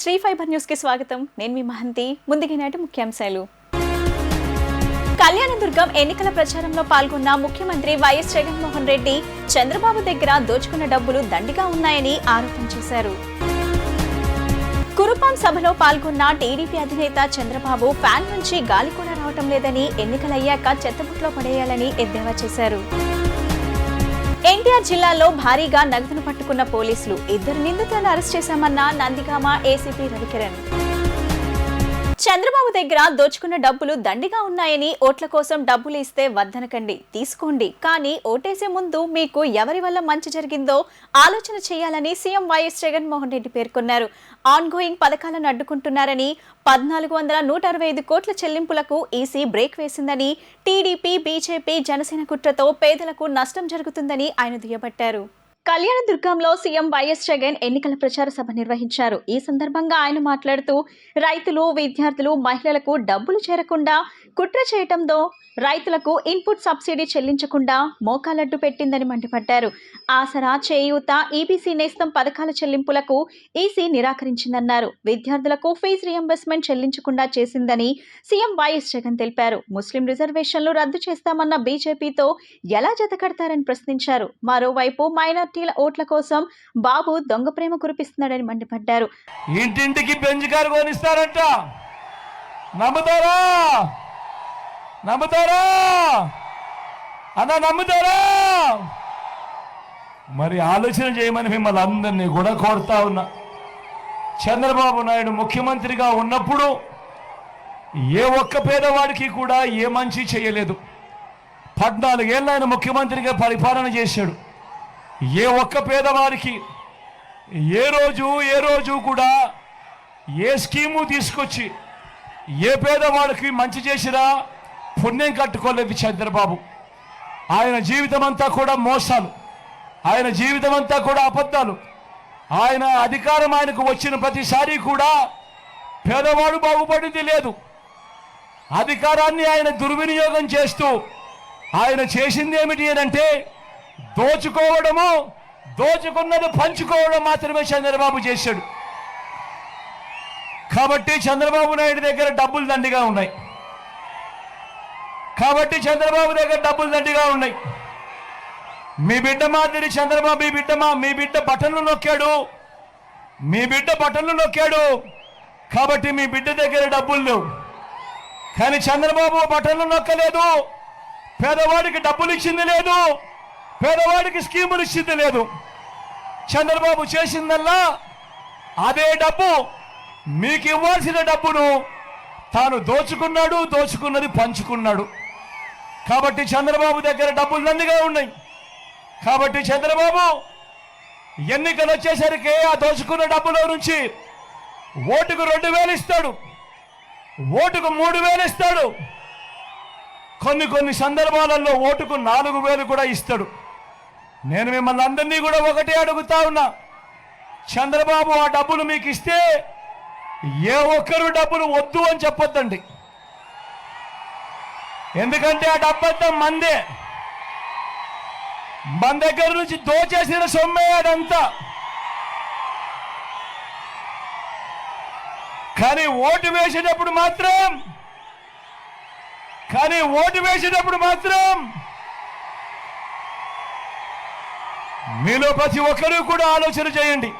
Shri fibre న్యూస్కి స్వాగతం. నేను మీ మహంతి. ముందుగా నాటి ముఖ్యాంశాలు. కళ్యాణదుర్గం ఎన్నికల ప్రచారంలో పాల్గొన్న ముఖ్యమంత్రి వైఎస్ జగన్మోహన్ రెడ్డి చంద్రబాబు దగ్గర దోచుకున్న డబ్బులు దండిగా ఉన్నాయని ఆరోపణ చేశారు. కురుపాం సభలో పాల్గొన్న టీడీపీ అధినేత చంద్రబాబు ఫ్యాన్ నుంచి గాలి కూడా రావటం లేదని ఎన్నికలయ్యాక చెత్తబుట్లో పడేయాలని ఎద్దేవా చేశారు. ఎన్టీఆర్ జిల్లాలో భారీగా నగదును పట్టుకున్న పోలీసులు ఇద్దరు నిందితులను అరెస్ట్ చేశామన్న నందిగామ ఏసీపీ రవికిరణ్. చంద్రబాబు దగ్గర దోచుకున్న డబ్బులు దండిగా ఉన్నాయని ఓట్ల కోసం డబ్బులు ఇస్తే వద్దనకండి. తీసుకోండి. కానీ ఓటేసే ముందు మీకు ఎవరి వల్ల మంచి జరిగిందో ఆలోచన చేయాలని సీఎం వైఎస్ జగన్మోహన్ రెడ్డి పేర్కొన్నారు. ఆన్ గోయింగ్ పథకాలను అడ్డుకుంటున్నారని పద్నాలుగు వందల నూట అరవై ఐదు కోట్ల చెల్లింపులకు ఈసీ బ్రేక్ వేసిందని టీడీపీ బీజేపీ జనసేన కుట్రతో పేదలకు నష్టం జరుగుతుందని ఆయన దుయ్యబట్టారు. కళ్యాణదుర్గంలో సీఎం వైఎస్ జగన్ ఎన్నికల ప్రచార సభ నిర్వహించారు. ఈ సందర్భంగా ఆయన మాట్లాడుతూ రైతులు విద్యార్థులు మహిళలకు డబ్బులు చేరకుండా కుట్ర చేయటంతో రైతులకు ఇన్పుట్ సబ్సిడీ చెల్లించకుండా మోకాలడ్డు పెట్టిందని మండిపడ్డారు. ఆసరా చేయూత ఈబీసీ నేస్తం పథకాల చెల్లింపులకు ఈసీ నిరాకరించిందన్నారు. విద్యార్థులకు ఫీజు రియంబర్స్మెంట్ చెల్లించకుండా చేసిందని సీఎం వైఎస్ జగన్ తెలిపారు. ముస్లిం రిజర్వేషన్లు రద్దు చేస్తామన్న బీజేపీతో ఎలా జతకడతారని ప్రశ్నించారు. మరోవైపు పార్టీల ఓట్ల కోసం బాబు దొంగ ప్రేమ కురిపిస్తున్నాడని మండిపడ్డారు. ఇంటింటికి బెంజ్ గారు కొనిస్తారంట. నమ్ముతారా? నమ్ముతారా? అన్న నమ్ముతారా? మరి ఆలోచన చేయమని మిమ్మల్ని అందరినీ కూడా కోరుతా ఉన్నా. చంద్రబాబు నాయుడు ముఖ్యమంత్రిగా ఉన్నప్పుడు ఏ ఒక్క పేదవాడికి కూడా ఏ మంచి చేయలేదు. పద్నాలుగేళ్ళు ఆయన ముఖ్యమంత్రిగా పరిపాలన చేశాడు. ఏ ఒక్క పేదవారికి ఏ రోజు ఏ రోజు కూడా ఏ స్కీము తీసుకొచ్చి ఏ పేదవాడికి మంచి చేసినా పుణ్యం కట్టుకోలేదు చంద్రబాబు. ఆయన జీవితం అంతా కూడా మోసాలు ఆయన జీవితం అంతా కూడా అబద్ధాలు. ఆయన అధికారం ఆయనకు వచ్చిన ప్రతిసారి కూడా పేదవాడు బాగుపడింది లేదు. అధికారాన్ని ఆయన దుర్వినియోగం చేస్తూ ఆయన చేసింది ఏమిటి అంటే దోచుకోవడము దోచుకున్నది పంచుకోవడం మాత్రమే చంద్రబాబు చేశాడు. కాబట్టి చంద్రబాబు నాయుడు దగ్గర డబ్బులు దండిగా ఉన్నాయి. కాబట్టి చంద్రబాబు దగ్గర డబ్బులు దండిగా ఉన్నాయి. మీ బిడ్డ మాదిరి చంద్రబాబు మీ బిడ్డ మా మీ బిడ్డ బటన్లు నొక్కాడు. మీ బిడ్డ బటన్లు నొక్కాడు. కాబట్టి మీ బిడ్డ దగ్గర డబ్బులు లేవు. కానీ చంద్రబాబు బటన్లు నొక్కలేదు. పేదవాడికి డబ్బులు ఇచ్చింది లేదు. పేదవాడికి స్కీములు ఇచ్చింది లేదు. చంద్రబాబు చేసిందల్లా అదే డబ్బు మీకు ఇవ్వాల్సిన డబ్బును తాను దోచుకున్నాడు దోచుకున్నది పంచుకున్నాడు. కాబట్టి చంద్రబాబు దగ్గర డబ్బులు నందిగా ఉన్నాయి. కాబట్టి చంద్రబాబు ఎన్నికలు వచ్చేసరికి ఆ దోచుకున్న డబ్బులో నుంచి ఓటుకు రెండు వేలు ఇస్తాడు. ఓటుకు మూడు వేలు ఇస్తాడు. కొన్ని కొన్ని సందర్భాలలో ఓటుకు నాలుగు వేలు కూడా ఇస్తాడు. నేను మిమ్మల్ని అందరినీ కూడా ఒకటే అడుగుతా ఉన్నా. చంద్రబాబు ఆ డబ్బులు మీకు ఇస్తే ఏ ఒక్కరు డబ్బులు వద్దు అని చెప్పొద్దండి. ఎందుకంటే ఆ డబ్బంతా మందే. మన దగ్గర నుంచి దోచేసిన సొమ్మే అదంతా. కానీ ఓటు వేసేటప్పుడు మాత్రం కానీ ఓటు వేసేటప్పుడు మాత్రం మీలో ప్రతి ఒక్కరూ కూడా ఆలోచన చేయండి.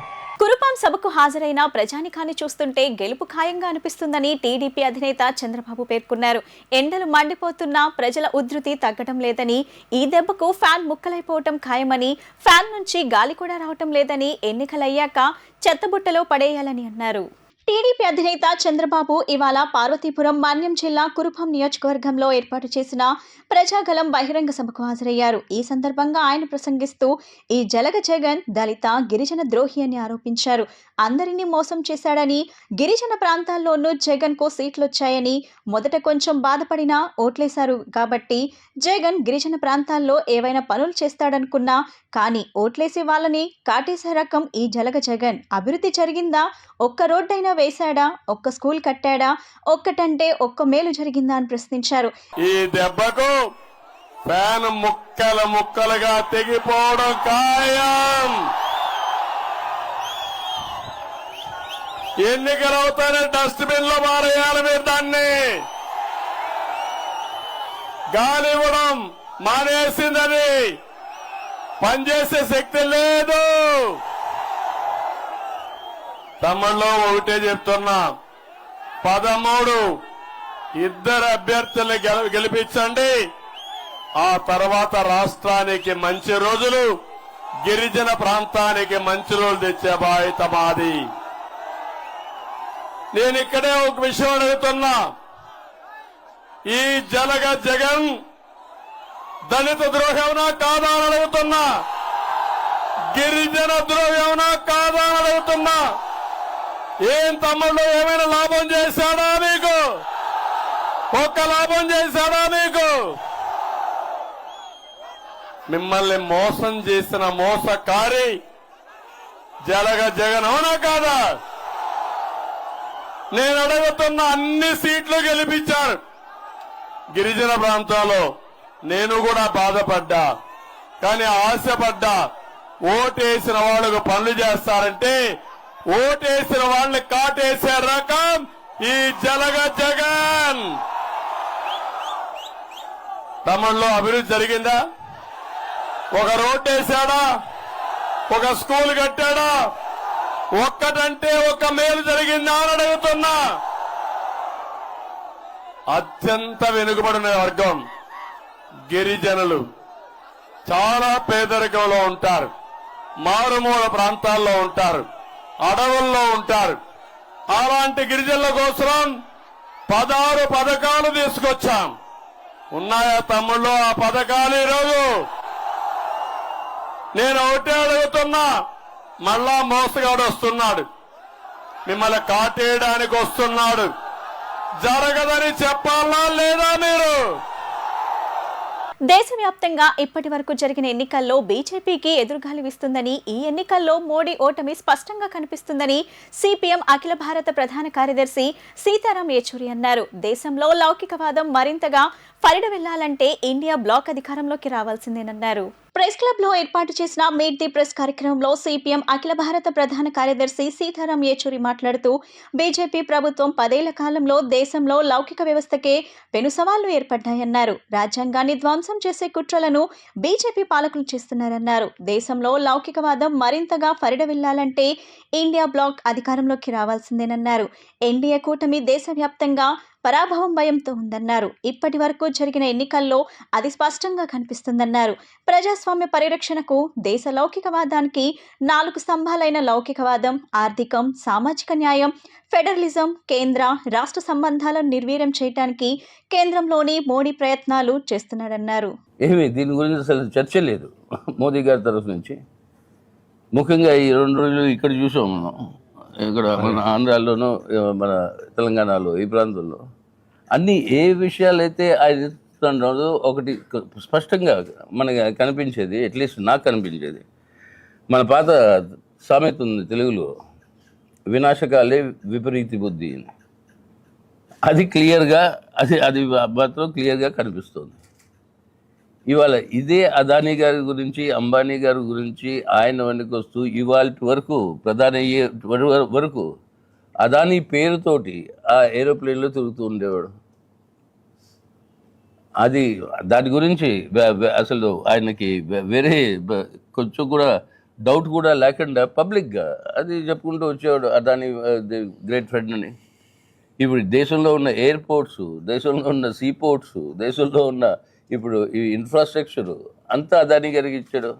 కురుపాం సభకు హాజరైన ప్రజానికాన్ని చూస్తుంటే గెలుపు ఖాయంగా అనిపిస్తుందని టీడీపీ అధినేత చంద్రబాబు పేర్కొన్నారు. ఎండలు మండిపోతున్నా ప్రజల ఉధృతి తగ్గడం లేదని ఈ దెబ్బకు ఫ్యాన్ ముక్కలైపోవటం ఖాయమని ఫ్యాన్ నుంచి గాలి కూడా రావటం లేదని ఎన్నికలయ్యాక చెత్తబుట్టలో పడేయాలని అన్నారు. టీడీపీ అధినేత చంద్రబాబు ఇవాళ పార్వతీపురం మాన్యం జిల్లా కురుపం నియోజకవర్గంలో ఏర్పాటు చేసిన ప్రజాగలం బహిరంగ సభకు హాజరయ్యారు. ఈ సందర్భంగా ఆయన ప్రసంగిస్తూ ఈ జలగ జగన్ దళిత గిరిజన ద్రోహి అని ఆరోపించారు. అందరినీ మోసం చేశాడని గిరిజన ప్రాంతాల్లోనూ జగన్కు సీట్లొచ్చాయని మొదట కొంచెం బాధపడినా ఓట్లేశారు. కాబట్టి జగన్ గిరిజన ప్రాంతాల్లో ఏవైనా పనులు చేస్తాడనుకున్నా కానీ ఓట్లేసే వాళ్ళని కాటేసే రకం ఈ జలగ జగన్. అభివృద్ధి జరిగిందా? ఒక్క రోడ్డైనా వేశాడా? ఒక్క స్కూల్ కట్టాడా? ఒక్కటంటే ఒక్క మేలు జరిగిందా అని ప్రశ్నించారు. ఈ దెబ్బకు ఫ్యాన్ ముక్కల ముక్కలుగా తెగిపోవడం ఖాయం. ఎన్నికలు అవుతానే డస్ట్బిన్లో మారేయాలి మీరు దాన్ని. గాలి ఇవ్వడం మానేసిందని పనిచేసే శక్తి లేదు. తమ్ముళ్ళు ఒకటే చెప్తున్నా. పదమూడు ఇద్దరు అభ్యర్థుల్ని గెల- గెలిపించండి. ఆ తర్వాత రాష్ట్రానికి మంచి రోజులు గిరిజన ప్రాంతానికి మంచి రోజులు తెచ్చే బాధ్యత మాది. నేను ఇక్కడే ఒక విషయం అడుగుతున్నా. ఈ జలగ జగన్ దళిత ద్రోహంనా కాదా అని అడుగుతున్నా. గిరిజన ద్రోహంనా కాదా అని అడుగుతున్నా. ఏం తమ్ముళ్ళు ఏమైనా లాభం చేశాడా మీకు? ఒక్క లాభం చేశాడా మీకు? మిమ్మల్ని మోసం చేసిన మోసకారి జలగ జగన్ అవునా కాదా? నేను అడుగుతున్న అన్ని సీట్లు గెలిపించారు. గిరిజన ప్రాంతాల్లో నేను కూడా బాధపడ్డా. కానీ ఆశపడ్డా. ఓటేసిన వాళ్ళకు పనులు చేస్తారంటే ఓటేసిన వాళ్ళని కాటేసే రకం ఈ జలగ జగన్. తమిళలో అభివృద్ధి జరిగిందా? ఒక రోడ్డు వేశాడా? ఒక స్కూల్ కట్టాడా? ఒక్కటంటే ఒక మేలు జరిగిందా అని అడుగుతున్నా. అత్యంత వెనుకబడిన వర్గం గిరిజనులు. చాలా పేదరికంలో ఉంటారు. మారుమూల ప్రాంతాల్లో ఉంటారు. అడవుల్లో ఉంటారు. అలాంటి గిరిజనుల కోసం పదహారు పథకాలు తీసుకొచ్చాం. ఉన్నాయా తమ్ముళ్ళు ఆ పథకాలు ఈరోజు? నేను ఒకటే అడుగుతున్నా మళ్ళా మోసగాడు వస్తున్నాడు. మిమ్మల్ని కాటేయడానికి వస్తున్నాడు. జరగదని చెప్పాలా లేదా మీరు? దేశవ్యాప్తంగా ఇప్పటి వరకు జరిగిన ఎన్నికల్లో బీజేపీకి ఎదురుగాలి వీస్తుందని ఈ ఎన్నికల్లో మోడీ ఓటమి స్పష్టంగా కనిపిస్తుందని సిపిఎం అఖిల భారత ప్రధాన కార్యదర్శి సీతారాం యేచూరి అన్నారు. దేశంలో లౌకికవాదం మరింతగా పరిడ వెళ్ళాలంటే ఇండియా బ్లాక్ అధికారంలోకి రావాల్సిందేనన్నారు. ప్రెస్ క్లబ్లో ఏర్పాటు చేసిన మీట్ ది ప్రెస్ కార్యక్రమంలో సిపిఎం అఖిల భారత ప్రధాన కార్యదర్శి సీతారాం యేచూరి మాట్లాడుతూ బీజేపీ ప్రభుత్వం పదేళ్ళ కాలంలో దేశంలో లౌకిక వ్యవస్థకే పెను సవాళ్ళు ఏర్పడ్డాయన్నారు. రాజ్యాంగాన్ని ధ్వంసం చేసే కుట్రలను బీజేపీ పాలకులు చేస్తున్నారన్నారు. దేశంలో లౌకికవాదం మరింతగా ఫరిడవిల్లాలంటే ఇండియా బ్లాక్ అధికారంలోకి రావాల్సిందేనన్నారు. ఎన్డీఏ కూటమి దేశవ్యాప్తంగా పరాభవం భయంతో ఉందన్నారు. ఇప్పటి వరకు జరిగిన ఎన్నికల్లో అది స్పష్టంగా కనిపిస్తుందన్నారు. ప్రజాస్వామ్య పరిరక్షణకు దేశ లౌకికవాదానికి నాలుగు స్తంభాలైన లౌకికవాదం ఆర్థికం సామాజిక న్యాయం ఫెడరలిజం కేంద్ర రాష్ట్ర సంబంధాలను నిర్వీర్యం చేయడానికి కేంద్రంలోని మోడీ ప్రయత్నాలు చేస్తున్నారన్నారు ఏమి దీని గురించి అసలు చర్చ లేదు. మోదీ గారి తరఫు నుంచి. ముఖ్యంగా ఈ రెండు రోజులు ఇక్కడ చూసాం మనం. ఇక్కడ మన ఆంధ్రాలోనూ మన తెలంగాణలో ఈ ప్రాంతంలో. అన్ని ఏ విషయాలు అయితే ఆయన ఎత్తుతున్నాడో ఒకటి స్పష్టంగా మనకి కనిపించేది అట్లీస్ట్ నాకు కనిపించేది. మన పాత సామెత ఉంది తెలుగులో వినాశకాలే విపరీతి బుద్ధి. అది క్లియర్గా అది అది మాత్రం క్లియర్గా కనిపిస్తుంది. ఇవాళ ఇదే అదానీ గారి గురించి అంబానీ గారి గురించి ఆయన వెనక వస్తూ ఇవాళ వరకు ప్రధాని అయ్యే వరకు అదానీ పేరుతోటి ఆ ఏరోప్లేన్లో తిరుగుతూ ఉండేవాడు. అది దాని గురించి అసలు ఆయనకి వేరే కొంచెం కూడా డౌట్ కూడా లేకుండా పబ్లిక్గా అది చెప్పుకుంటూ వచ్చేవాడు దాని గ్రేట్ ఫ్రెండ్ అని. ఇప్పుడు దేశంలో ఉన్న ఎయిర్పోర్ట్స్ దేశంలో ఉన్న సీపోర్ట్స్ దేశంలో ఉన్న ఇప్పుడు ఈ ఇన్ఫ్రాస్ట్రక్చర్ అంతా అదాని గారికి ఇచ్చాడు.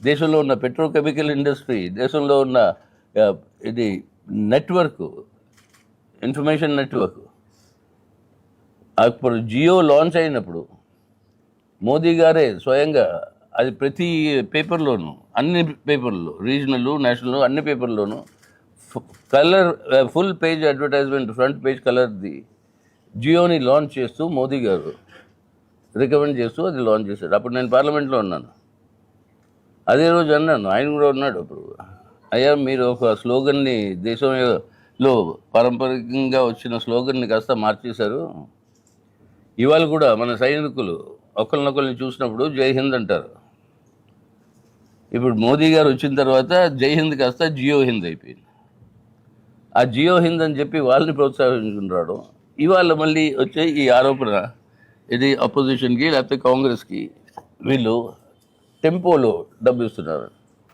దేశంలో ఉన్న పెట్రోకెమికల్ ఇండస్ట్రీ దేశంలో ఉన్న ఇది నెట్వర్క్ ఇన్ఫర్మేషన్ నెట్వర్క్ అప్పుడు జియో లాంచ్ అయినప్పుడు మోదీ గారే స్వయంగా అది ప్రతి పేపర్లోనూ అన్ని పేపర్లో రీజనల్ నేషనల్ అన్ని పేపర్లోనూ colour full page advertisement front page కలర్ది జియోని లాంచ్ చేస్తూ మోదీ గారు రికమెండ్ చేస్తూ అది లాంచ్ చేశాడు అప్పుడు నేను పార్లమెంట్లో ఉన్నాను. అదే రోజు అన్నాను ఆయన కూడా ఉన్నాడు అప్పుడు. అయ్యా మీరు ఒక స్లోగన్ని దేశంలో పారంపరికంగా వచ్చిన స్లోగన్ని కాస్త మార్చేశారు. ఇవాళ కూడా మన సైనికులు ఒకరినొకరిని చూసినప్పుడు జై హింద్ అంటారు. ఇప్పుడు మోదీ గారు వచ్చిన తర్వాత జై హింద్ కాస్త జియో హింద్ అయిపోయింది. ఆ జియో హింద్ అని చెప్పి వాళ్ళని ప్రోత్సహించుకున్నాడు ఇవాళ మళ్ళీ వచ్చే ఈ ఆరోపణ ఇది అపోజిషన్కి లేకపోతే కాంగ్రెస్కి వీళ్ళు టెంపోలో డబ్బు ఇస్తున్నారు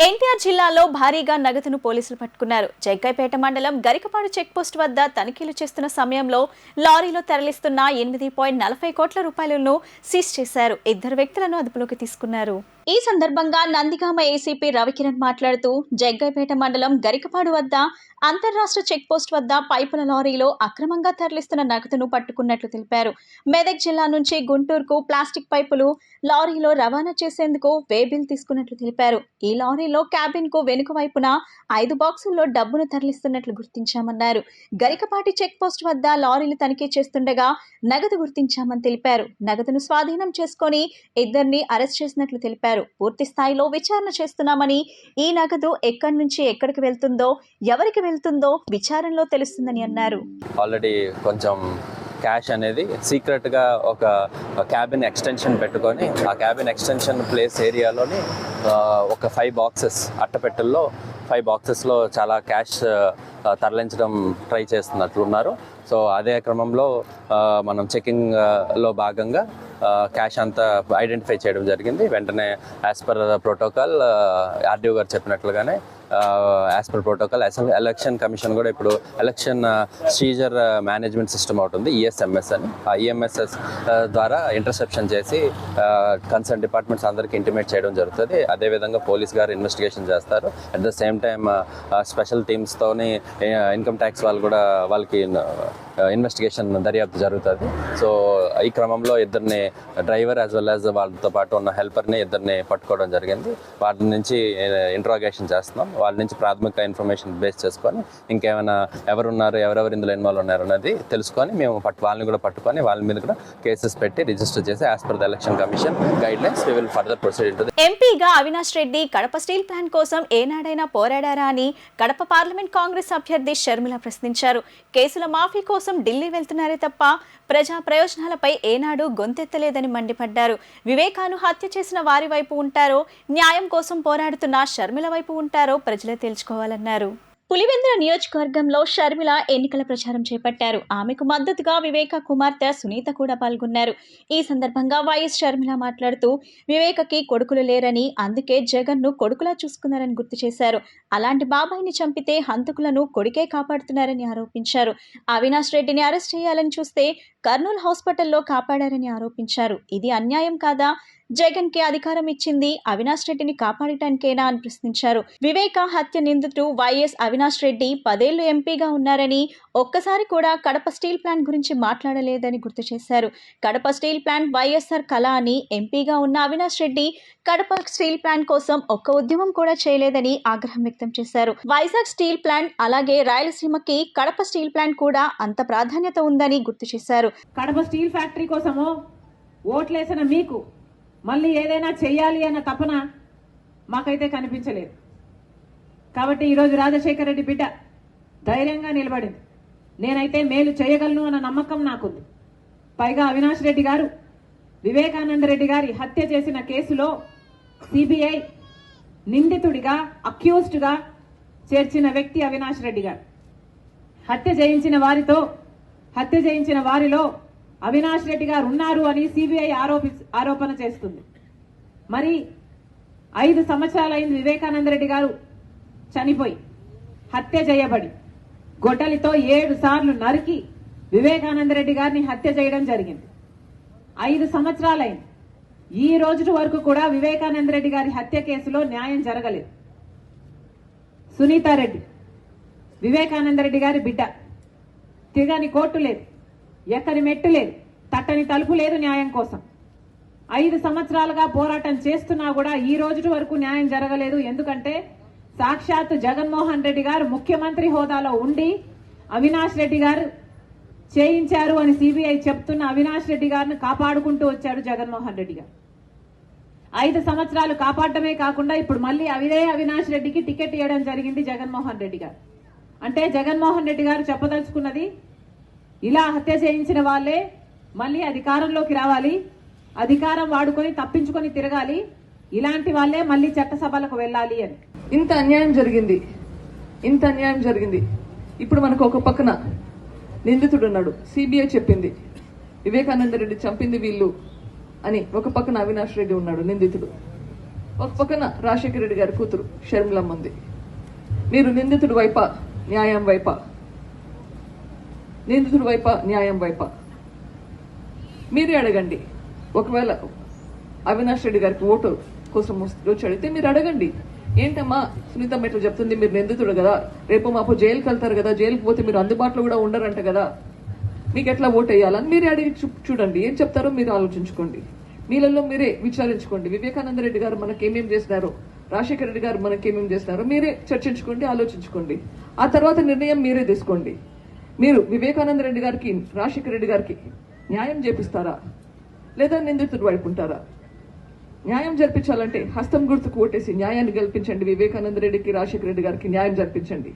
ఎన్టీఆర్ జిల్లాలో భారీగా నగదును పోలీసులు పట్టుకున్నారు. జగ్గైపేట మండలం గరికపాడు చెక్పోస్ట్ వద్ద తనిఖీలు చేస్తున్న సమయంలో లారీలో తరలిస్తున్న ఎనిమిది పాయింట్ నలభై కోట్ల రూపాయలను సీజ్ చేశారు. ఇద్దరు వ్యక్తులను అదుపులోకి తీసుకున్నారు. ఈ సందర్భంగా నందిగామ ఏసీపీ రవికిరణ్ మాట్లాడుతూ జగ్గైపేట మండలం గరికపాడు వద్ద అంతర్రాష్ట్ర చెక్పోస్ట్ వద్ద పైపుల లారీలో అక్రమంగా తరలిస్తున్న నగదును పట్టుకున్నట్లు తెలిపారు. మెదక్ జిల్లా నుంచి గుంటూరుకు ప్లాస్టిక్ పైపులు లారీలో రవాణా చేసేందుకు వేబిల్ తీసుకున్నట్లు తెలిపారు. ఈ లారీలో క్యాబిన్కు వెనుక వైపున ఐదు బాక్సుల్లో డబ్బును తరలిస్తున్నట్లు గుర్తించామన్నారు. గరికపాటి చెక్ పోస్ట్ వద్ద లారీలు తనిఖీ చేస్తుండగా నగదు గుర్తించామని తెలిపారు. నగదును స్వాధీనం చేసుకొని ఇద్దరిని అరెస్ట్ చేసినట్లు తెలిపారు. పూర్తి స్థాయిలో విచారణ చేస్తున్నామని ఈ నగదు ఎక్కడి నుంచి ఎక్కడికి వెళ్తుందో ఎవరికి వెళ్తుందో విచారణలో తెలుస్తుందని అన్నారు. ఆల్రెడీ కొంచెం క్యాష్ అనేది సీక్రెట్గా ఒక క్యాబిన్ ఎక్స్టెన్షన్ పెట్టుకొని ఆ క్యాబిన్ ఎక్స్టెన్షన్ ప్లేస్ ఏరియాలోని ఒక ఫైవ్ బాక్సెస్ అట్టపెట్టెల్లో ఫైవ్ బాక్సెస్లో చాలా క్యాష్ తరలించడం ట్రై చేస్తున్నట్లు ఉన్నారు సో అదే క్రమంలో మనం చెకింగ్లో భాగంగా క్యాష్ అంతా ఐడెంటిఫై చేయడం జరిగింది. వెంటనే యాజ్ పర్ ప్రోటోకాల్ ఆర్డీఓ గారు చెప్పినట్లుగానే as per protocol election commission కూడా ఇప్పుడు ఎలక్షన్ సీజర్ మేనేజ్మెంట్ సిస్టమ్ ఒకటి ఉంది ఈఎస్ఎంఎస్ అని. ఆ ఈఎంఎస్ఎస్ ద్వారా ఇంటర్సెప్షన్ చేసి కన్సర్న్ డిపార్ట్మెంట్స్ అందరికీ ఇంటిమేట్ చేయడం జరుగుతుంది. అదేవిధంగా పోలీస్ గారు ఇన్వెస్టిగేషన్ చేస్తారు. At the same time special టీమ్స్తోని income tax వాళ్ళు కూడా వాళ్ళకి ఇన్వెస్టిగేషన్ దర్యాప్తు జరుగుతుంది. సో ఈ క్రమంలో ఇద్దరిని డ్రైవర్ యాజ్ వెల్ యాజ్ వాళ్ళతో పాటు ఉన్న హెల్పర్ని ఇద్దరిని పట్టుకోవడం జరిగింది. వాటి నుంచి ఇంట్రాగేషన్ చేస్తున్నాం. వాళ్ళ నుంచి ప్రాథమిక ఇన్ఫర్మేషన్ బేస్ చేసుకొని ఇంకేమైనా ఎవరున్నారు ఎవరెవరు ఇందులో ఇన్వాల్వ్ ఉన్నారు అనేది తెలుసుకొని మేము పట్టు వాళ్ళని కూడా పట్టుకొని వాళ్ళ మీద కూడా కేసెస్ పెట్టి రిజిస్టర్ చేసి as per the election commission guidelines we will further proceed into ఎంపీగా అవినాష్ రెడ్డి కడప స్టీల్ ప్లాంట్ కోసం ఏనాడైనా పోరాడారా అని కడప పార్లమెంట్ కాంగ్రెస్ అభ్యర్థి షర్మిల ప్రశ్నించారు. కేసుల మాఫీ కోసం ఢిల్లీ వెళ్తున్నారే తప్ప ప్రజా ప్రయోజనాలపై ఏనాడు గొంతెత్తలేదని మండిపడ్డారు. వివేకాను హత్య చేసిన వారి వైపు ఉంటారో న్యాయం కోసం పోరాడుతున్న షర్మిల వైపు ఉంటారో ప్రజలే తేల్చుకోవాలన్నారు పులివెందుల నియోజకవర్గంలో షర్మిల ఎన్నికల ప్రచారం చేపట్టారు. ఆమెకు మద్దతుగా వివేక కుమార్తె సునీత కూడా పాల్గొన్నారు. ఈ సందర్భంగా వైఎస్ షర్మిల మాట్లాడుతూ వివేకకి కొడుకులు లేరని అందుకే జగన్ను కొడుకులా చూసుకున్నారని గుర్తు చేశారు. అలాంటి బాబాయిని చంపితే హంతకులను కొడుకే కాపాడుతున్నారని ఆరోపించారు. అవినాష్ రెడ్డిని అరెస్ట్ చేయాలని చూస్తే కర్నూలు హాస్పిటల్లో కాపాడారని ఆరోపించారు. ఇది అన్యాయం కాదా? జగన్కి అధికారం ఇచ్చింది అవినాష్ రెడ్డిని కాపాడటానికేనా అని ప్రశ్నించారు. వివేక హత్య నిందితుడు వైఎస్ అవినాష్ రెడ్డి పదేళ్ళు ఎంపీగా ఉన్నారని ఒక్కసారి కూడా కడప స్టీల్ ప్లాంట్ గురించి మాట్లాడలేదని గుర్తు చేశారు. కడప స్టీల్ ప్లాంట్ వైఎస్ఆర్ కళ అని ఎంపీగా ఉన్న అవినాష్ రెడ్డి కడప స్టీల్ ప్లాంట్ కోసం ఒక్క ఉద్యమం కూడా చేయలేదని ఆగ్రహం వ్యక్తం చేశారు. వైజాగ్ స్టీల్ ప్లాంట్ అలాగే రాయలసీమకి కడప స్టీల్ ప్లాంట్ కూడా అంత ప్రాధాన్యత ఉందని గుర్తు చేశారు. కడప స్టీల్ ఫ్యాక్టరీ కోసము ఓట్లేసిన మీకు మళ్ళీ ఏదైనా చెయ్యాలి అన్న తపన మాకైతే కనిపించలేదు. కాబట్టి ఈరోజు రాజశేఖర రెడ్డి బిడ్డ ధైర్యంగా నిలబడింది. నేనైతే మేలు చేయగలను అన్న నమ్మకం నాకుంది. పైగా అవినాష్ రెడ్డి గారు వివేకానంద రెడ్డి గారి హత్య చేసిన కేసులో సిబిఐ నిందితుడిగా అక్యూజ్డ్గా చేర్చిన వ్యక్తి అవినాష్ రెడ్డి గారు. హత్య చేయించిన వారితో హత్య చేయించిన వారిలో అవినాష్ రెడ్డి గారు ఉన్నారు అని సిబిఐ ఆరోపి ఆరోపణ చేస్తుంది. మరి ఐదు సంవత్సరాలైంది వివేకానంద రెడ్డి గారు చనిపోయి హత్య చేయబడి గొడ్డలితో ఏడు సార్లు నరికి వివేకానంద రెడ్డి గారిని హత్య చేయడం జరిగింది. ఐదు సంవత్సరాలైంది. ఈ రోజు వరకు కూడా వివేకానంద రెడ్డి గారి హత్య కేసులో న్యాయం జరగలేదు. సునీతారెడ్డి వివేకానంద రెడ్డి గారి బిడ్డ. తిరగని కోర్టు లేదు. ఎక్కని మెట్టు లేదు. తట్టని తలుపు లేదు న్యాయం కోసం. ఐదు సంవత్సరాలుగా పోరాటం చేస్తున్నా కూడా ఈ రోజు వరకు న్యాయం జరగలేదు. ఎందుకంటే సాక్షాత్ జగన్మోహన్ రెడ్డి గారు ముఖ్యమంత్రి హోదాలో ఉండి అవినాష్ రెడ్డి గారు చేయించారు అని సిబిఐ చెప్తున్న అవినాష్ రెడ్డి గారిని కాపాడుకుంటూ వచ్చాడు జగన్మోహన్ రెడ్డి గారు. ఐదు సంవత్సరాలు కాపాడటమే కాకుండా ఇప్పుడు మళ్ళీ అవిదే అవినాష్ రెడ్డికి టికెట్ ఇవ్వడం జరిగింది జగన్మోహన్ రెడ్డి గారు. అంటే జగన్మోహన్ రెడ్డి గారు చెప్పదలుచుకున్నది ఇలా హత్య చేయించిన వాళ్ళే మళ్ళీ అధికారంలోకి రావాలి. అధికారం వాడుకొని తప్పించుకొని తిరగాలి. ఇలాంటి వాళ్ళే మళ్ళీ చట్టసభలకు వెళ్ళాలి అని. ఇంత అన్యాయం జరిగింది. ఇంత అన్యాయం జరిగింది. ఇప్పుడు మనకు ఒక పక్కన నిందితుడు ఉన్నాడు సిబిఐ చెప్పింది. వివేకానంద రెడ్డి చంపింది వీళ్ళు అని ఒక పక్కన అవినాష్ రెడ్డి ఉన్నాడు నిందితుడు. ఒక పక్కన రాజశేఖర రెడ్డి గారి కూతురు షర్మిలమ్మ ఉంది. మీరు నిందితుడు వైప న్యాయం వైప? నిందితుడు వైప న్యాయం వైప? మీరే అడగండి. ఒకవేళ అవినాష్ రెడ్డి గారికి ఓటు కోసం వచ్చి అడిగితే మీరు అడగండి. ఏంటమ్మా సునీతమ్మ ఇట్లా చెప్తుంది మీరు నిందితుడు కదా. రేపు మాపు జైలుకి వెళ్తారు కదా జైలుకి పోతే మీరు అందుబాటులో కూడా ఉండరంట కదా. మీకు ఎట్లా ఓటు వేయాలని మీరే అడిగి చూ- చూడండి. ఏం చెప్తారో మీరు ఆలోచించుకోండి. మీలలో మీరే విచారించుకోండి. వివేకానంద రెడ్డి గారు మనకి ఏమేం చేసినారో రాజశేఖర రెడ్డి గారు మనకి ఏమేం చేసినారో మీరే చర్చించుకోండి ఆలోచించుకోండి. ఆ తర్వాత నిర్ణయం మీరే తీసుకోండి. మీరు వివేకానంద రెడ్డి గారికి రాజశేఖర రెడ్డి గారికి న్యాయం చేపిస్తారా? లేదా నిందితుడు వైపుంటారా న్యాయం జరిపించాలంటే హస్తం గుర్తుకు ఓటేసి న్యాయాన్ని గెలిపించండి. వివేకానంద రెడ్డికి రాజశేఖర రెడ్డి గారికి న్యాయం జరిపించండి.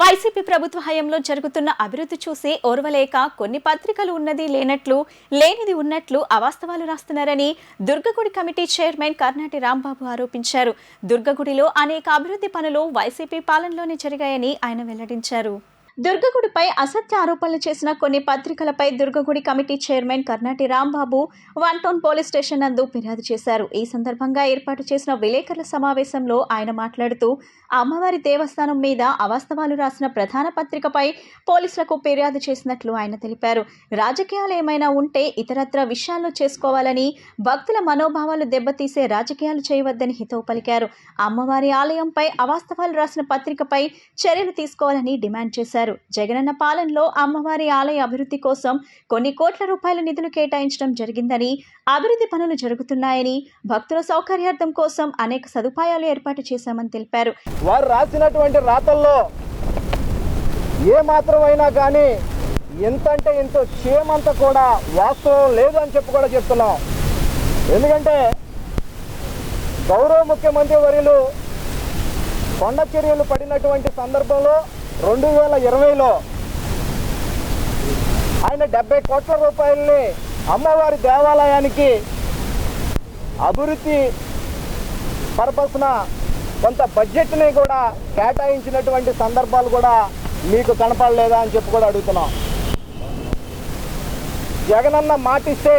వైసీపీ ప్రభుత్వ హయాంలో జరుగుతున్న అభివృద్ధి చూసి ఓర్వలేక కొన్ని పత్రికలు ఉన్నది లేనట్లు లేనిది ఉన్నట్లు అవాస్తవాలు రాస్తున్నారని దుర్గగుడి కమిటీ చైర్మన్ కర్నాటి రాంబాబు ఆరోపించారు. దుర్గగుడిలో అనేక అభివృద్ధి పనులు వైసీపీ పాలనలోనే జరిగాయని ఆయన వెల్లడించారు. దుర్గగుడిపై అసత్య ఆరోపణలు చేసిన కొన్ని పత్రికలపై దుర్గగుడి committee chairman Karnati Rambabu one town police station నందు ఫిర్యాదు చేశారు. ఈ సందర్భంగా ఏర్పాటు చేసిన విలేకరుల సమావేశంలో ఆయన మాట్లాడుతూ అమ్మవారి దేవస్థానం మీద అవాస్తవాలు రాసిన ప్రధాన పత్రికపై పోలీసులకు ఫిర్యాదు చేసినట్లు ఆయన తెలిపారు. రాజకీయాలు ఏమైనా ఉంటే ఇతరత్ర విషయాల్లో చేసుకోవాలని భక్తుల మనోభావాలు దెబ్బతీసే రాజకీయాలు చేయవద్దని హితవు పలికారు. అమ్మవారి ఆలయంపై అవాస్తవాలు రాసిన పత్రికపై చర్యలు తీసుకోవాలని డిమాండ్ చేశారు. జగనన్న పాలనలో అమ్మవారి ఆలయ అభివృద్ధి కోసం కొన్ని కోట్ల రూపాయల నిధులు కేటాయించడం జరిగిందని అభివృద్ధి పనులు జరుగుతున్నాయని భక్తుల సౌకర్యార్థం కోసం అనేక సదుపాయాలు ఏర్పాటు చేశామని తెలిపారు. వారు రాసినటువంటి రాతల్లో ఏ మాత్రమైనా కానీ ఎంతంటే ఎంతో క్షేమంత కూడా వాస్తవం లేదు అని చెప్పి కూడా చెప్తున్నాం. ఎందుకంటే గౌరవ ముఖ్యమంత్రి వర్యులు కొండ చర్యలు పడినటువంటి సందర్భంలో రెండు వేల ఇరవైలో ఆయన డెబ్బై కోట్ల రూపాయలని అమ్మవారి దేవాలయానికి అభివృద్ధి పర్పస్న కొంత బడ్జెట్ని కూడా కేటాయించినటువంటి సందర్భాలు కూడా మీకు కనపడలేదా అని చెప్పి కూడా అడుగుతున్నాం. జగనన్న మాటిస్తే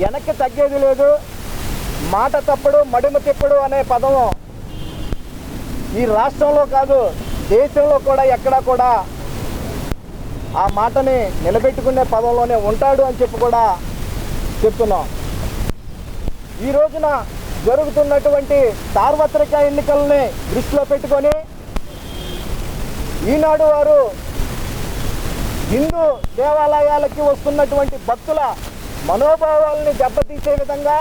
వెనక్కి తగ్గేది లేదు మాట తప్పుడు మడిమ తిప్పుడు అనే పదం ఈ రాష్ట్రంలో కాదు దేశంలో కూడా ఎక్కడా కూడా ఆ మాటని నిలబెట్టుకునే పదంలోనే ఉంటాడు అని చెప్పి కూడా చెప్తున్నాం. ఈ రోజున జరుగుతున్నటువంటి సార్వత్రిక ఎన్నికల్ని దృష్టిలో పెట్టుకొని ఈనాడు వారు హిందూ దేవాలయాలకి వస్తున్నటువంటి భక్తుల మనోభావాలని దెబ్బతీసే విధంగా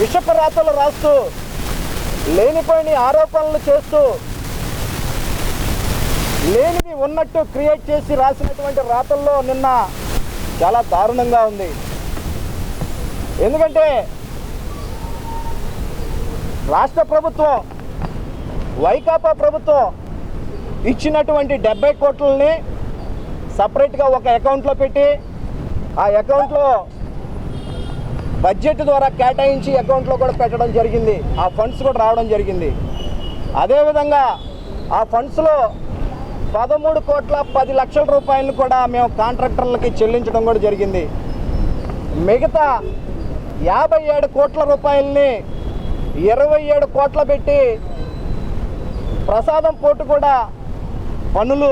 విషపరాతలు రాస్తూ లేనిపోయిన ఆరోపణలు చేస్తూ లేనిది ఉన్నట్టు క్రియేట్ చేసి రాసినటువంటి రాతల్లో నిన్న చాలా దారుణంగా ఉంది. ఎందుకంటే రాష్ట్ర ప్రభుత్వం వైకాపా ప్రభుత్వం ఇచ్చినటువంటి డెబ్బై కోట్లని సపరేట్గా ఒక అకౌంట్లో పెట్టి ఆ అకౌంట్లో బడ్జెట్ ద్వారా కేటాయించి అకౌంట్లో కూడా పెట్టడం జరిగింది. ఆ ఫండ్స్ కూడా రావడం జరిగింది. అదేవిధంగా ఆ ఫండ్స్లో పదమూడు కోట్ల పది లక్షల రూపాయలను కూడా మేము కాంట్రాక్టర్లకి చెల్లించడం కూడా జరిగింది. మిగతా యాభై ఏడు కోట్ల రూపాయలని ఇరవై ఏడు కోట్ల పెట్టి ప్రసాదం పోటు కూడా పనులు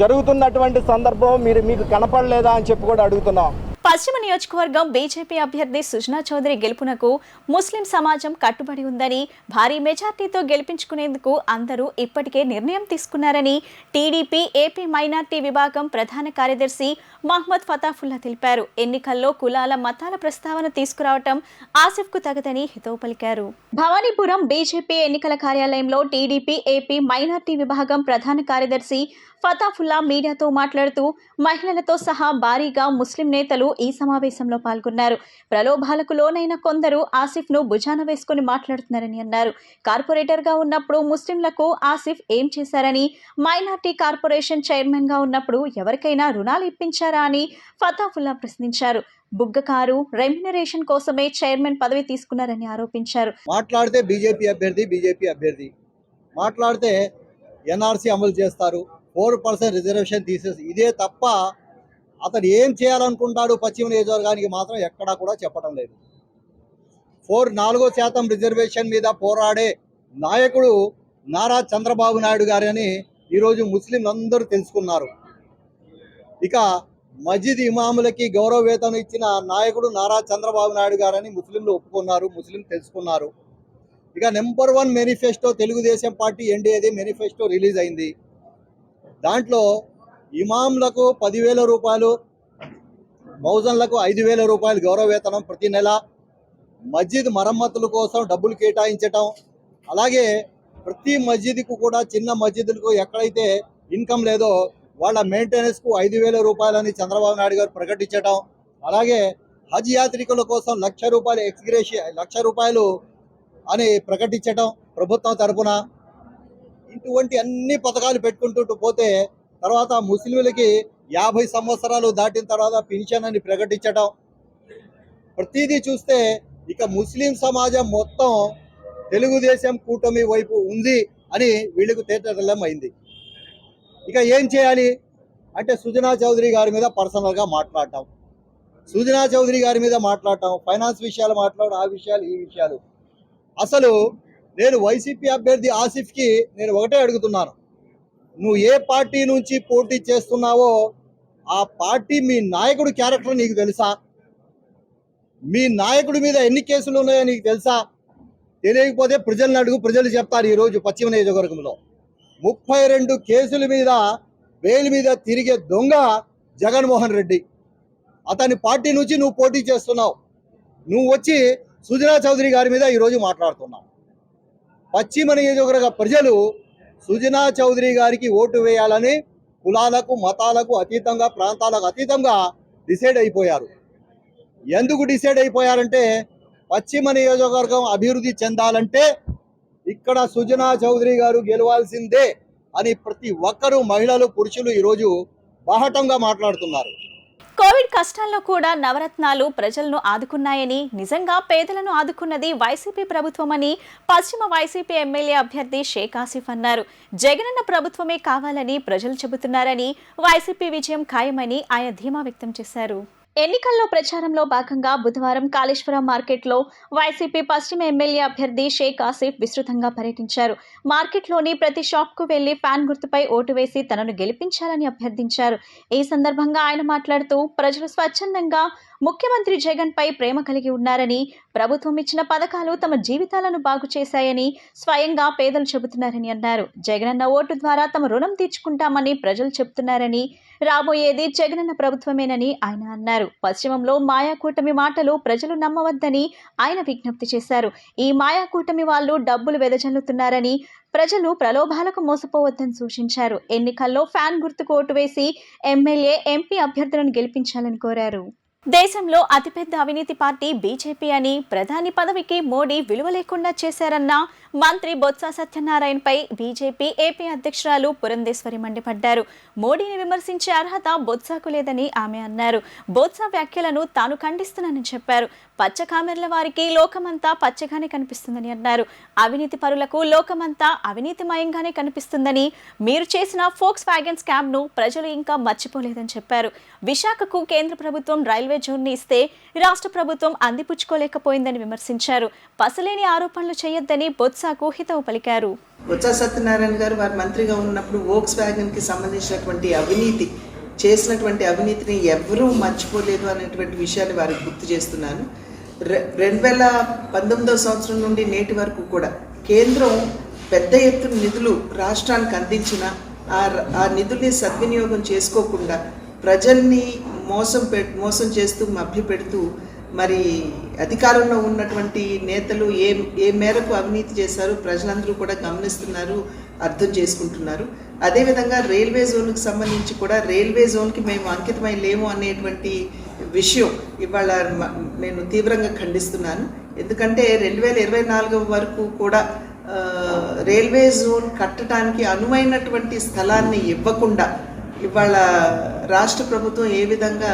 జరుగుతున్నటువంటి సందర్భం మీరు మీకు కనపడలేదా అని చెప్పి కూడా అడుగుతున్నాం. పశ్చిమ నియోజకవర్గం బీజేపీ అభ్యర్థి సుజనా చౌదరి గెలుపునకు ముస్లిం సమాజం కట్టుబడి ఉందని భారీ మెజార్టీతో గెలిపించుకునేందుకు అందరూ ఇప్పటికే నిర్ణయం తీసుకున్నారని టీడీపీ ఏపీ మైనార్టీ విభాగం ప్రధాన కార్యదర్శి మహ్మద్ ఫతాఫుల్లా తెలిపారు. ఎన్నికల్లో కులాల మతాల ప్రస్తావన తీసుకురావటం ఆసిఫ్కు తగదని హితవు పలికారు. భవానీపురం బీజేపీ ఎన్నికల కార్యాలయంలో టీడీపీ ఏపీ మైనార్టీ విభాగం ప్రధాన కార్యదర్శి ఫతాఫుల్లా మీడియాతో మాట్లాడుతూ మహిళలతో సహా భారీగా ముస్లిం నేతలు ఈ సమావేశంలో పాల్గొన్నారు. ప్రలోభాలకు లోనైన కొందరు ఆసిఫ్ను భుజాన వేసుకుని మాట్లాడుతున్నారని అన్నారు. కార్పొరేటర్గా ఉన్నప్పుడు ముస్లింలకు ఆసిఫ్ ఏం చేశారని మైనార్టీ కార్పొరేషన్ చైర్మన్గా ఉన్నప్పుడు ఎవరికైనా రుణాలు ఇప్పించారు అని ఫతాఫుల్లా ప్రశ్నించారు. బుగ్గకారు రెమ్యునరేషన్ కోసమే చైర్మన్ పదవి తీసుకున్నారని ఆరోపించారు. మాట్లాడితే బీజేపీ అభ్యర్థి బీజేపీ అభ్యర్థి. మాట్లాడితే ఎన్ఆర్సీ అమలు చేస్తారు. ఫోర్ పర్సెంట్ రిజర్వేషన్ తీసేసి. ఇదే తప్ప అతను ఏం చేయాలనుకుంటాడు పశ్చిమ నియోజకవర్గానికి మాత్రం ఎక్కడా కూడా చెప్పడం లేదు. ఫోర్ నాలుగో శాతం రిజర్వేషన్ మీద పోరాడే నాయకుడు నారా చంద్రబాబు నాయుడు గారని ఈరోజు ముస్లింలు అందరూ తెలుసుకున్నారు. ఇక మస్జిద్ ఇమాములకి గౌరవ వేతనం ఇచ్చిన నాయకుడు నారా చంద్రబాబు నాయుడు గారని ముస్లింలు ఒప్పుకున్నారు ముస్లిం తెలుసుకున్నారు. ఇక number one manifesto Telugu Desam party ఎన్డీఏది manifesto release అయింది. దాంట్లో ఇమాంలకు పదివేల రూపాయలు మౌజన్లకు ఐదు వేల రూపాయలు గౌరవ వేతనం ప్రతి నెల. మస్జిద్ మరమ్మతుల కోసం డబ్బులు కేటాయించటం. అలాగే ప్రతి మస్జిద్కు కూడా చిన్న మస్జిద్లకు ఎక్కడైతే ఇన్కమ్ లేదో వాళ్ళ మెయింటెనెన్స్కు ఐదు వేల రూపాయలని చంద్రబాబు నాయుడు గారు ప్రకటించడం అలాగే హజ్ యాత్రికుల కోసం లక్ష రూపాయలు ఎక్స్గ్రేషి లక్ష రూపాయలు అని ప్రకటించటం ప్రభుత్వం తరఫున ఇటువంటి అన్ని పథకాలు పెట్టుకుంటూ పోతే తర్వాత ముస్లింలకి యాభై సంవత్సరాలు దాటిన తర్వాత పెన్షన్ అని ప్రకటించటం. ప్రతిదీ చూస్తే ఇక ముస్లిం సమాజం మొత్తం తెలుగుదేశం కూటమి వైపు ఉంది అని వీళ్ళకు తేటతెల్లం అయింది. ఇక ఏం చేయాలి? అంటే సుజనా చౌదరి గారి మీద పర్సనల్గా మాట్లాడటం. సుజనా చౌదరి గారి మీద మాట్లాడటం ఫైనాన్స్ విషయాలు మాట్లాడడం ఆ విషయాలు ఈ విషయాలు. అసలు నేను వైసీపీ అభ్యర్థి ఆసిఫ్కి నేను ఒకటే అడుగుతున్నాను. నువ్వు ఏ పార్టీ నుంచి పోటీ చేస్తున్నావో ఆ పార్టీ మీ నాయకుడు క్యారెక్టర్ నీకు తెలుసా? మీ నాయకుడి మీద ఎన్ని కేసులు ఉన్నాయో నీకు తెలుసా? తెలియకపోతే ప్రజలను అడుగు ప్రజలు చెప్తారు ఈరోజు పశ్చిమ నియోజకవర్గంలో. ముప్పై రెండు కేసుల మీద వేలు మీద తిరిగే దొంగ జగన్మోహన్ రెడ్డి. అతని పార్టీ నుంచి నువ్వు పోటీ చేస్తున్నావు. నువ్వు వచ్చి సుజనా చౌదరి గారి మీద ఈరోజు మాట్లాడుతున్నావు. పశ్చిమ నియోజకవర్గ ప్రజలు సుజనా చౌదరి గారికి ఓటు వేయాలని కులాలకు మతాలకు అతీతంగా ప్రాంతాలకు అతీతంగా డిసైడ్ అయిపోయారు. ఎందుకు డిసైడ్ అయిపోయారంటే పశ్చిమ నియోజకవర్గం అభివృద్ధి చెందాలంటే ఇక్కడ సుజనా చౌదరి గారు గెలవాల్సిందే అని ప్రతి ఒక్కరూ మహిళలు పురుషులు ఈరోజు బాహటంగా మాట్లాడుతున్నారు. కోవిడ్ కష్టాల్లో కూడా నవరత్నాలు ప్రజలను ఆదుకున్నాయని నిజంగా పేదలను ఆదుకున్నది వైసీపీ ప్రభుత్వమని పశ్చిమ వైసీపీ ఎమ్మెల్యే అభ్యర్థి షేక్ ఆసిఫ్ అన్నారు. జగనన్న ప్రభుత్వమే కావాలని ప్రజలు చెబుతున్నారని వైసీపీ విజయం ఖాయమని ఆయన ధీమా వ్యక్తం చేశారు. ఎన్నికల్లో ప్రచారంలో భాగంగా బుధవారం కాళేశ్వరం మార్కెట్లో వైసీపీ పశ్చిమ ఎమ్మెల్యే అభ్యర్థి షేక్ ఆసిఫ్ విస్తృతంగా పర్యటించారు. మార్కెట్లోని ప్రతి షాప్కు వెళ్ళి ఫ్యాన్ గుర్తుపై ఓటు వేసి తనను గెలిపించాలని అభ్యర్థించారు. ఈ సందర్భంగా ఆయన మాట్లాడుతూ ప్రజలు స్వచ్ఛందంగా ముఖ్యమంత్రి జగన్పై ప్రేమ కలిగి ఉన్నారని ప్రభుత్వం ఇచ్చిన పథకాలు తమ జీవితాలను బాగు చేశాయని స్వయంగా పేదలు చెబుతున్నారని అన్నారు. జగనన్న ఓటు ద్వారా తమ రుణం తీర్చుకుంటామని ప్రజలు చెబుతున్నారని రాబోయేది జగనన్న ప్రభుత్వమేనని ఆయన అన్నారు. పశ్చిమంలో మాయాకూటమి మాటలు ప్రజలు నమ్మవద్దని ఆయన విజ్ఞప్తి చేశారు. ఈ మాయాకూటమి వాళ్ళు డబ్బులు వెదజల్లుతున్నారని ప్రజలు ప్రలోభాలకు మోసపోవద్దని సూచించారు. ఎన్నికల్లో ఫ్యాన్ గుర్తుకు ఓటు వేసి ఎమ్మెల్యే ఎంపీ అభ్యర్థులను గెలిపించాలని కోరారు. దేశంలో అతిపెద్ద అవినీతి పార్టీ బీజేపీ అని ప్రధాని పదవికి మోడీ విలువ లేకుండా చేశారన్న మంత్రి బొత్స సత్యనారాయణపై బీజేపీ ఏపీ అధ్యక్షురాలు పురంధేశ్వరి మండిపడ్డారు. మోడీని విమర్శించే అర్హత బొత్సాకు లేదని ఆమె అన్నారు. బొత్స వ్యాఖ్యలను తాను ఖండిస్తున్నానని చెప్పారు. పచ్చ కామెర్ల వారికి లోకమంతా పచ్చగానే కనిపిస్తుందని అన్నారు. అవినీతి పరులకు లోకమంతా అవినీతిమయంగానే కనిపిస్తుందని మీరు చేసిన ఫోక్స్ వ్యాగన్ స్కామ్ను ప్రజలు ఇంకా మర్చిపోలేదని చెప్పారు. విశాఖకు కేంద్ర ప్రభుత్వం రైల్వే జోన్ని ఇస్తే రాష్ట్ర ప్రభుత్వం అందిపుచ్చుకోలేకపోయిందని విమర్శించారు. పసలేని ఆరోపణలు చేయొద్దని బొత్సాకు హితవు పలికారు. బొత్స సత్యనారాయణ గారు వారు మంత్రిగా ఉన్నప్పుడు వోక్స్ వ్యాగన్కి సంబంధించినటువంటి అవినీతి చేసినటువంటి అవినీతిని ఎవరూ మర్చిపోలేదు అనేటువంటి విషయాన్ని వారికి గుర్తు చేస్తున్నాను. రె- రెండు వేల పంతొమ్మిదవ సంవత్సరం నుండి నేటి వరకు కూడా కేంద్రం పెద్ద ఎత్తున నిధులు రాష్ట్రానికి అందించిన ఆ ఆ నిధుల్ని సద్వినియోగం చేసుకోకుండా ప్రజల్ని మోసం పె మోసం చేస్తూ మభ్యపెడుతూ మరి అధికారంలో ఉన్నటువంటి నేతలు ఏ ఏ మేరకు అవినీతి చేశారు ప్రజలందరూ కూడా గమనిస్తున్నారు అర్థం చేసుకుంటున్నారు. అదేవిధంగా రైల్వే జోన్కి సంబంధించి కూడా రైల్వే జోన్కి మేము అంకితమై లేము అనేటువంటి విషయం ఇవాళ నేను తీవ్రంగా ఖండిస్తున్నాను. ఎందుకంటే రెండు వేల ఇరవై నాలుగు వరకు కూడా రైల్వే జోన్ కట్టడానికి అనువైనటువంటి స్థలాన్ని ఇవ్వకుండా ఇవాళ రాష్ట్ర ప్రభుత్వం ఏ విధంగా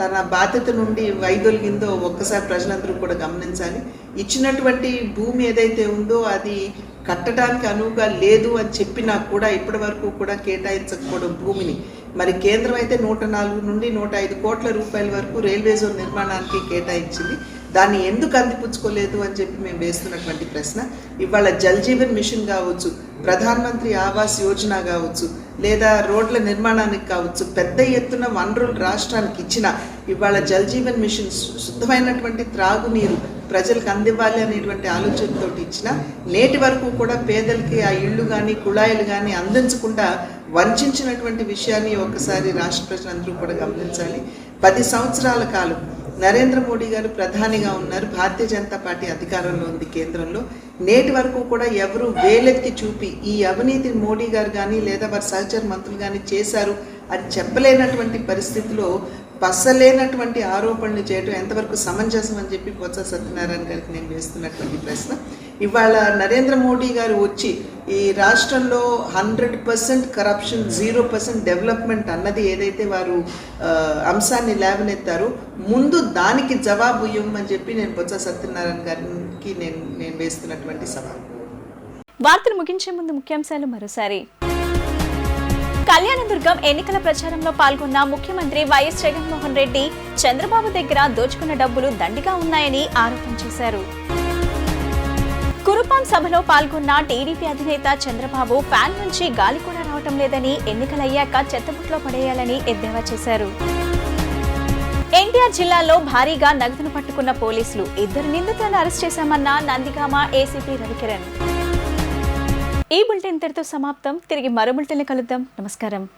తన బాధ్యత నుండి వైదొలిగిందో ఒక్కసారి ప్రజలందరూ కూడా గమనించాలి. ఇచ్చినటువంటి భూమి ఏదైతే ఉందో అది కట్టడానికి అనువుగా లేదు అని చెప్పినా కూడా ఇప్పటి వరకు కూడా కేటాయించకపోవడం భూమిని. మరి కేంద్రం అయితే నూట నాలుగు నుండి నూట ఐదు కోట్ల రూపాయల వరకు రైల్వే జోన్ నిర్మాణానికి కేటాయించింది. దాన్ని ఎందుకు అందిపుచ్చుకోలేదు అని చెప్పి మేము వేస్తున్నటువంటి ప్రశ్న. ఇవాళ జల్ జీవన్ మిషన్ కావచ్చు ప్రధాన మంత్రి ఆవాస్ యోజన కావచ్చు లేదా రోడ్ల నిర్మాణానికి కావచ్చు పెద్ద ఎత్తున వనరులు రాష్ట్రానికి ఇచ్చిన ఇవాళ జల్ జీవన్ మిషన్ శుద్ధమైనటువంటి త్రాగునీరు ప్రజలకు అందివ్వాలి అనేటువంటి ఆలోచనతో ఇచ్చిన నేటి వరకు కూడా పేదలకి ఆ ఇళ్ళు కానీ కుళాయిలు కానీ అందించకుండా వంచినటువంటి విషయాన్ని ఒకసారి రాష్ట్ర ప్రజలందరూ కూడా గమనించాలి. పది సంవత్సరాల కాలం నరేంద్ర మోడీ గారు ప్రధానిగా ఉన్నారు. భారతీయ జనతా పార్టీ అధికారంలో ఉంది కేంద్రంలో. నేటి వరకు కూడా ఎవరు వేలెత్తి చూపి ఈ అవినీతి మోడీ గారు కానీ లేదా వారి సహచర మంత్రులు కానీ చేశారు అని చెప్పలేనటువంటి పరిస్థితిలో పసలేనటువంటి ఆరోపణలు చేయడం ఎంతవరకు సమంజసం అని చెప్పి బొత్స సత్యనారాయణ గారికి నేను వేస్తున్నటువంటి ప్రశ్న. ఇవాళ నరేంద్ర మోడీ గారు వచ్చి ఈ రాష్ట్రంలో hundred percent corruption zero percent development అన్నది ఏదైతే వారు అంశాన్ని లేవనెత్తారో ముందు దానికి జవాబు ఇవ్వమని చెప్పి నేను బొత్స సత్యనారాయణ గారికి నేను నేను వేస్తున్నటువంటి సవాల్. వార్తలు ముగించే ముందు ముఖ్యాంశాలు మరోసారి. కళ్యాణదుర్గం ఎన్నికల ప్రచారంలో పాల్గొన్న ముఖ్యమంత్రి వైఎస్ జగన్మోహన్ రెడ్డి చంద్రబాబు దగ్గర దోచుకున్న డబ్బులు దండిగా ఉన్నాయని ఆరోపణ చేశారు. కురుపాం సభలో పాల్గొన్న టీడీపీ అధినేత చంద్రబాబు ఫ్యాన్ నుంచి గాలి కూడా రావటం లేదని ఎన్నికలయ్యాక చెత్తబుట్లో పడేయాలని ఎద్దేవా చేశారు. ఎన్టీఆర్ జిల్లాలో భారీగా నగదును పట్టుకున్న పోలీసులు ఇద్దరు నిందితులను అరెస్ట్ చేశామన్న నందిగామ ఏసీపీ రవికిరణ్. ఈ బులెటిన్ ఇంతటితో సమాప్తం. తిరిగి మరో బులెటిన్ కలుద్దాం. నమస్కారం.